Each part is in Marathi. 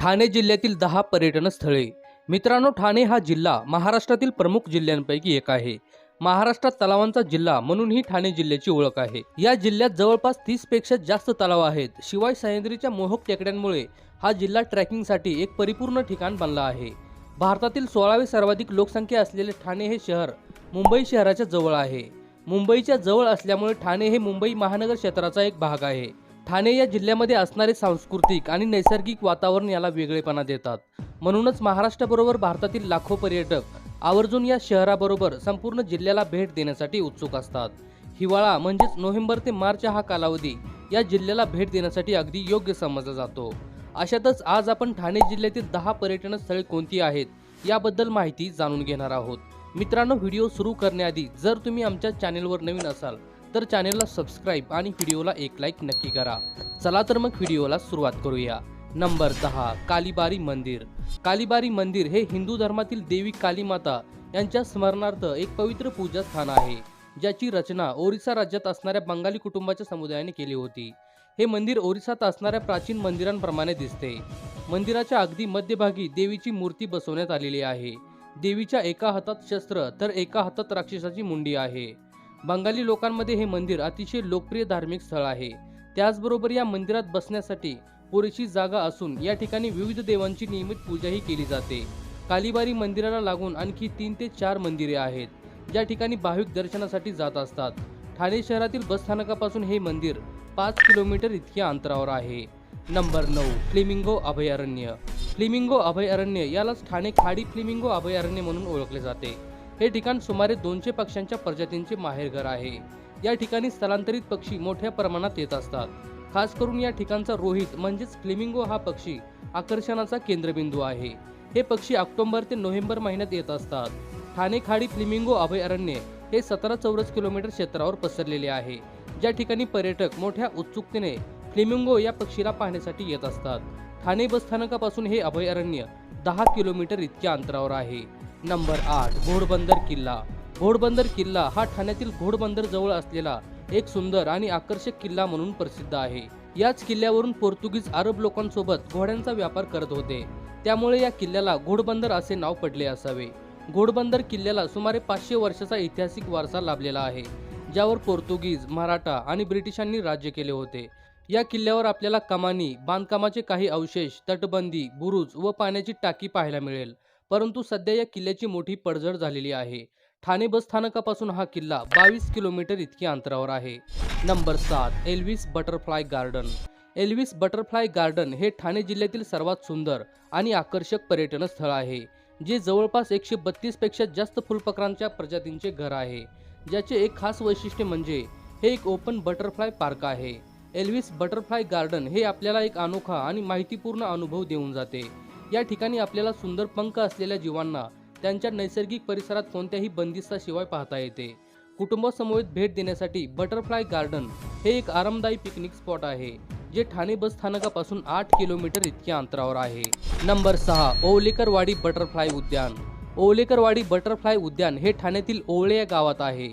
ठाणे जिल्ह्यातील दहा पर्यटन स्थळे मित्रांनो ठाणे हा जिल्हा महाराष्ट्रातील प्रमुख जिल्ह्यांपैकी एक आहे. महाराष्ट्रात तलावांचा जिल्हा म्हणूनही ठाणे जिल्ह्याची ओळख आहे. या जिल्ह्यात जवळपास तीसपेक्षा जास्त तलाव आहेत. शिवाय सह्याद्रीच्या मोहक टेकड्यांमुळे हा जिल्हा ट्रॅकिंगसाठी एक परिपूर्ण ठिकाण बनला आहे. भारतातील सोळावे सर्वाधिक लोकसंख्या असलेले ठाणे हे शहर मुंबई शहराच्या जवळ आहे. मुंबईच्या जवळ असल्यामुळे ठाणे हे मुंबई महानगर क्षेत्राचा एक भाग आहे. ठाणे या जिल्ह्यामध्ये असणारे सांस्कृतिक आणि नैसर्गिक वातावरण याला वेगळेपणा देतात. म्हणूनच महाराष्ट्राबरोबर भारतातील लाखो पर्यटक आवर्जून या शहराबरोबर संपूर्ण जिल्ह्याला भेट देण्यासाठी उत्सुक असतात. हिवाळा म्हणजेच नोव्हेंबर ते मार्च हा कालावधी या जिल्ह्याला भेट देण्यासाठी अगदी योग्य समजला जातो. अशातच आज आपण ठाणे जिल्ह्यातील दहा पर्यटन स्थळे कोणती आहेत याबद्दल माहिती जाणून घेणार आहोत. मित्रांनो व्हिडिओ सुरू करण्याआधी जर तुम्ही आमच्या चॅनेलवर नवीन असाल तर चॅनेलला सबस्क्राईब आणि व्हिडिओला एक लाईक नक्की करा. चला तर मग व्हिडिओला सुरुवात करूया. नंबर दहा कालीबारी मंदिर. कालीबारी मंदिर हे हिंदू धर्मातील देवी कालीमाता यांच्या स्मरणार्थ एक पवित्र पूजा स्थान आहे ज्याची रचना ओरिसा राज्यात असणाऱ्या बंगाली कुटुंबाच्या समुदायाने केली होती. हे मंदिर ओरिसात असणाऱ्या प्राचीन मंदिरांप्रमाणे दिसते. मंदिराच्या अगदी मध्यभागी देवीची मूर्ती बसवण्यात आलेली आहे. देवीच्या एका हातात शस्त्र तर एका हातात राक्षसाची मुंडी आहे. बंगाली लोकांमध्ये हे मंदिर अतिशय लोकप्रिय धार्मिक स्थळ आहे. त्याचबरोबर या मंदिरात बसण्यासाठी पुरेशी जागा असून या ठिकाणी विविध देवांची नियमित पूजाही केली जाते. कालीबारी मंदिराला लागून आणखी तीन ते चार मंदिरे आहेत ज्या ठिकाणी भाविक दर्शनासाठी जात असतात. ठाणे शहरातील बसस्थानकापासून हे मंदिर पाच किलोमीटर इतक्या अंतरावर आहे. नंबर नऊ फ्लिमिंगो अभयारण्य. फ्लिमिंगो अभयारण्य यालाच ठाणे खाडी फ्लिमिंगो अभयारण्य म्हणून ओळखले जाते. हे ठिकाण सुमारे दोनशे पक्ष्यांच्या प्रजातींचे माहेरघर आहे. या ठिकाणी स्थलांतरित पक्षी मोठ्या प्रमाणात येत असतात. खास करून या ठिकाणचा रोहित म्हणजेच फ्लेमिंगो हा पक्षी आकर्षणाचा केंद्रबिंदू आहे. हे पक्षी ऑक्टोबर ते नोव्हेंबर महिन्यात येत असतात. ठाणे खाडी फ्लेमिंगो अभयारण्य हे सतरा चौरस किलोमीटर क्षेत्रावर पसरलेले आहे. ज्या ठिकाणी पर्यटक मोठ्या उत्सुकतेने फ्लेमिंगो या पक्षीला पाहण्यासाठी येत असतात. ठाणे बसस्थानकापासून हे अभयारण्य दहा किलोमीटर इतक्या अंतरावर आहे. नंबर आठ घोडबंदर किल्ला. घोडबंदर किल्ला हा ठाण्यातील घोडबंदर जवळ असलेला एक सुंदर आणि आकर्षक किल्ला म्हणून प्रसिद्ध आहे. याच किल्ल्यावरून पोर्तुगीज अरब लोकांसोबत घोड्यांचा व्यापार करत होते. त्यामुळे या किल्ल्याला घोडबंदर असे नाव पडले असावे. घोडबंदर किल्ल्याला सुमारे पाचशे वर्षाचा ऐतिहासिक वारसा लाभलेला आहे ज्यावर पोर्तुगीज मराठा आणि ब्रिटिशांनी राज्य केले होते. या किल्ल्यावर आपल्याला कमानी बांधकामाचे काही अवशेष तटबंदी बुरुज व पाण्याची टाकी पाहायला मिळेल. परंतु सध्या या किल्ल्याची मोठी पडझड झालेली आहे. ठाणे बस स्थानकापासून हा किल्ला बावीस किलोमीटर इतक्या अंतरावर आहे. नंबर सात Elvis butterfly garden. Elvis butterfly garden हे ठाणे जिल्ह्यातील सर्वात सुंदर आणि आकर्षक पर्यटन स्थळ आहे जे जवळपास एकशे बत्तीसपेक्षा जास्त फुलपकरांच्या प्रजातींचे घर आहे. ज्याचे एक खास वैशिष्ट्य म्हणजे हे एक ओपन बटरफ्लाय पार्क आहे. एल्विस बटरफ्लाय गार्डन हे आपल्याला एक अनोखा आणि माहितीपूर्ण अनुभव देऊन जाते. या ठिकाणी आपल्याला सुंदर पंख असलेल्या जीवांना त्यांच्या नैसर्गिक परिसरात कोणत्याही बंदिस्ताशिवाय पाहता येते. कुटुंबासमवेत भेट देण्यासाठी बटरफ्लाय गार्डन हे एक आरामदायी पिकनिक स्पॉट आहे जे ठाणे बस स्थानकापासून आठ किलोमीटर इतक्या अंतरावर आहे. नंबर सहा ओवलेकरवाडी बटरफ्लाय उद्यान. ओवलेकरवाडी बटरफ्लाय उद्यान हे ठाण्यातील ओवळे या गावात आहे.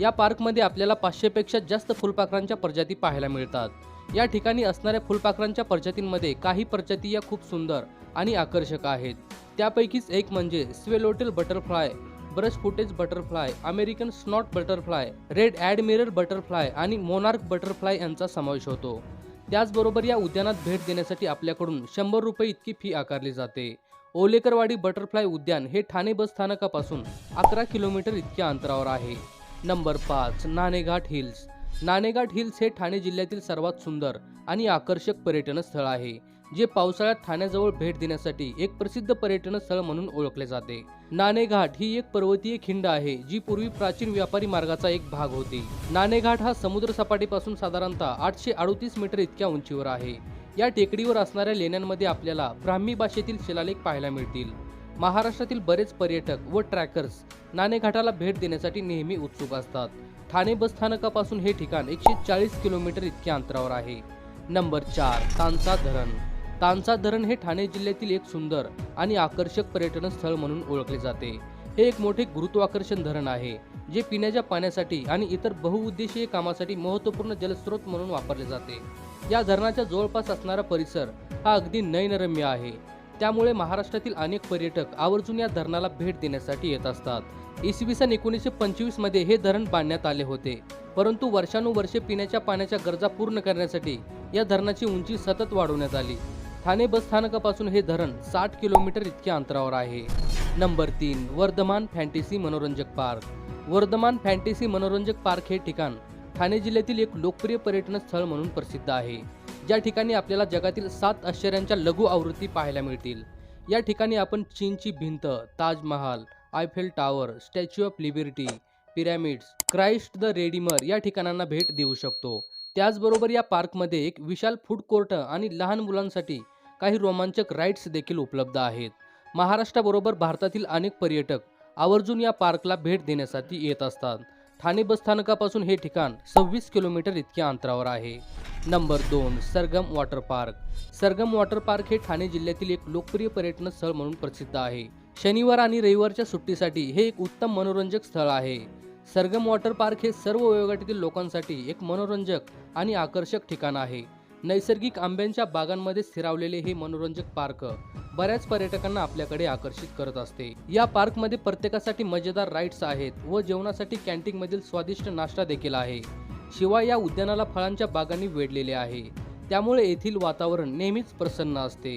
या पार्कमध्ये आपल्याला पाचशेपेक्षा जास्त फुलपाखरांच्या प्रजाती पाहायला मिळतात. या ठिकाणी असणाऱ्या फुलपाखरांच्या प्रजातींमध्ये काही प्रजाती या खूप सुंदर आणि आकर्षक आहेत. त्यापैकीच एक म्हणजे swallowtail butterfly brush footed butterfly American snout butterfly red admiral butterfly आणि मोनार्क बटरफ्लाय यांचा समावेश होतो. त्याचबरोबर या उद्यानात भेट देण्यासाठी आपल्याकडून शंभर रुपये इतकी फी आकारली जाते. ओलेकरवाडी बटरफ्लाय उद्यान हे ठाणे बस स्थानकापासून अकरा किलोमीटर इतक्या अंतरावर आहे. नंबर पाच नाणेघाट हिल्स. नाणेघाट हिल्स हे ठाणे जिल्ह्यातील सर्वात सुंदर आणि आकर्षक पर्यटन स्थळ आहे जे पावसाळ्यात ठाण्याजवळ भेट देण्यासाठी एक प्रसिद्ध पर्यटन स्थळ म्हणून ओळखले जाते. नाणेघाट ही एक पर्वतीय खिंड आहे जी पूर्वी प्राचीन व्यापारी मार्गाचा एक भाग होती. नाणेघाट हा समुद्र सपाटीपासून साधारणतः आठशे अडतीस मीटर इतक्या उंचीवर आहे. या टेकडीवर असणाऱ्या लेण्यांमध्ये आपल्याला ब्राह्मी भाषेतील शिलालेख पाहायला मिळतील. महाराष्ट्रातील बरेच पर्यटक व ट्रॅकर्स नाणेघाटाला भेट देण्यासाठी नेहमी उत्सुक असतात. ठाणे बस स्थानकापासून हे ठिकाण एकशे चाळीस किलोमीटर इतक्या अंतरावर आहे. नंबर चार तांचा धरण. तांचा धरण हे ठाणे जिल्ह्यातील एक सुंदर आणि आकर्षक पर्यटन स्थळ म्हणून ओळखले जाते. हे एक मोठे गुरुत्वाकर्षण धरण आहे जे पिण्याच्या पाण्यासाठी आणि इतर बहुउद्देशीय कामासाठी महत्त्वपूर्ण जलस्रोत म्हणून वापरले जाते. या धरणाच्या जवळपास असणारा परिसर हा अगदी नयनरम्य आहे. त्यामुळे महाराष्ट्रातील अनेक पर्यटक आवर्जून या धरणाला भेट देण्यासाठी येत असतात. इसवी सन एकोणीसशे पंचवीसमध्ये हे धरण बांधण्यात आले होते. परंतु वर्षानुवर्षे पिण्याच्या पाण्याच्या गरजा पूर्ण करण्यासाठी या धरणाची उंची सतत वाढवण्यात आली. ठाणे बस स्थानकापासून हे धरण साठ किलोमीटर इतक्या अंतरावर आहे. नंबर तीन वर्धमान फॅन्टेसी मनोरंजक पार्क. वर्धमान फॅन्टेसी मनोरंजक पार्क हे ठिकाण ठाणे जिल्ह्यातील एक लोकप्रिय पर्यटन स्थळ म्हणून प्रसिद्ध आहे. ज्या ठिकाणी आपल्याला जगातील सात आश्चर्यांच्या लघु आवृत्ती पाहायला मिळतील. या ठिकाणी आपण चीनची भिंत Taj Mahal Eiffel Tower Statue of Liberty pyramids Christ the Redeemer या ठिकाणांना भेट देऊ शकतो. त्याचबरोबर या पार्कमध्ये एक विशाल फूड कोर्ट आणि लहान मुलांसाठी काही रोमांचक राईड्स देखील उपलब्ध आहेत. महाराष्ट्राबरोबर भारतातील अनेक पर्यटक आवर्जून या पार्कला भेट देण्यासाठी येत असतात. ठाणे बस स्थानकापासून हे ठिकाण सव्वीस किलोमीटर इतक्या अंतरावर आहे. नंबर दोन Sargam water park. Sargam water park हे ठाणे जिल्ह्यातील एक लोकप्रिय पर्यटन स्थळ म्हणून प्रसिद्ध आहे. शनिवार आणि रविवारच्या सुट्टीसाठी हे एक उत्तम मनोरंजक स्थळ आहे. सरगम वॉटर पार्क हे सर्व वयोगटातील लोकांसाठी एक मनोरंजक आणि आकर्षक ठिकाण आहे. नैसर्गिक आंब्यांच्या बागांमध्ये स्थिरावलेले हे मनोरंजक पार्क बऱ्याच पर्यटकांना आपल्याकडे आकर्षित करत असते. या पार्कमध्ये प्रत्येकासाठी मजेदार राईड्स आहेत व जेवणासाठी कॅन्टीनमधील स्वादिष्ट नाश्ता देखील आहे. शिवाय या उद्यानाला फळांच्या बागांनी वेढलेले आहे. त्यामुळे येथील वातावरण नेहमीच प्रसन्न असते.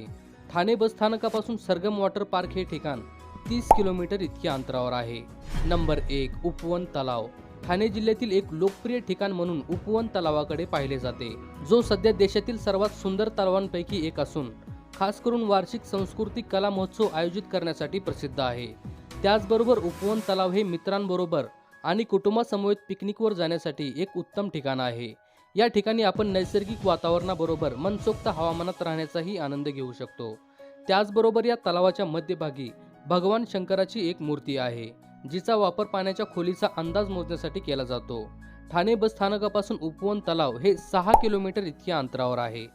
ठाणे बस स्थानकापासून सरगम वॉटर पार्क हे ठिकाण तीस किलोमीटर इतक्या अंतरावर आहे. नंबर एक उपवन तलाव. ठाणे जिल्ह्यातील एक लोकप्रिय ठिकाण म्हणून उपवन तलावाकडे पाहिले जाते. जो सध्या देशातील सर्वात सुंदर तलावांपैकी एक असून खास करून वार्षिक सांस्कृतिक कला महोत्सव आयोजित करण्यासाठी प्रसिद्ध आहे. त्याचबरोबर उपवन तलाव हे मित्रांबरोबर आणि कुटुंबासमवेत पिकनिकवर जाण्यासाठी एक उत्तम ठिकाण आहे. या ठिकाणी आपण नैसर्गिक वातावरणाबरोबर मनसोक्त हवामानात राहण्याचाही आनंद घेऊ शकतो. त्याचबरोबर या तलावाच्या मध्यभागी भगवान शंकराची एक मूर्ती आहे. जिचा वापर पाण्याच्या खोलीचा अंदाज मोजण्यासाठी केला जातो. ठाणे बस स्थानकापासून उपवन तलाव हे सहा किलोमीटर इतक्या अंतरावर आहे.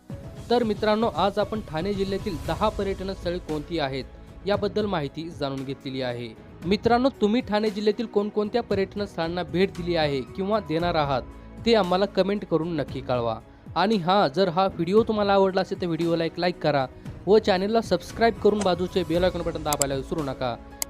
तर मित्रांनो आज आपण ठाणे जिल्ह्यातील दहा पर्यटन स्थळे कोणती आहेत याबद्दल माहिती जाणून घेतलेली आहे. मित्रांनो तुम्ही ठाणे जिल्ह्यातील कोणकोणत्या पर्यटन स्थळांना भेट दिली आहे किंवा देणार आहात ते आम्हाला कमेंट करून नक्की कळवा. आणि हां जर हा व्हिडिओ तुम्हाला आवडला असेल तर व्हिडिओला एक लाईक करा व चॅनलला सबस्क्राईब करून बाजूचे बेल आयकॉन बटन दाबायला विसरू नका.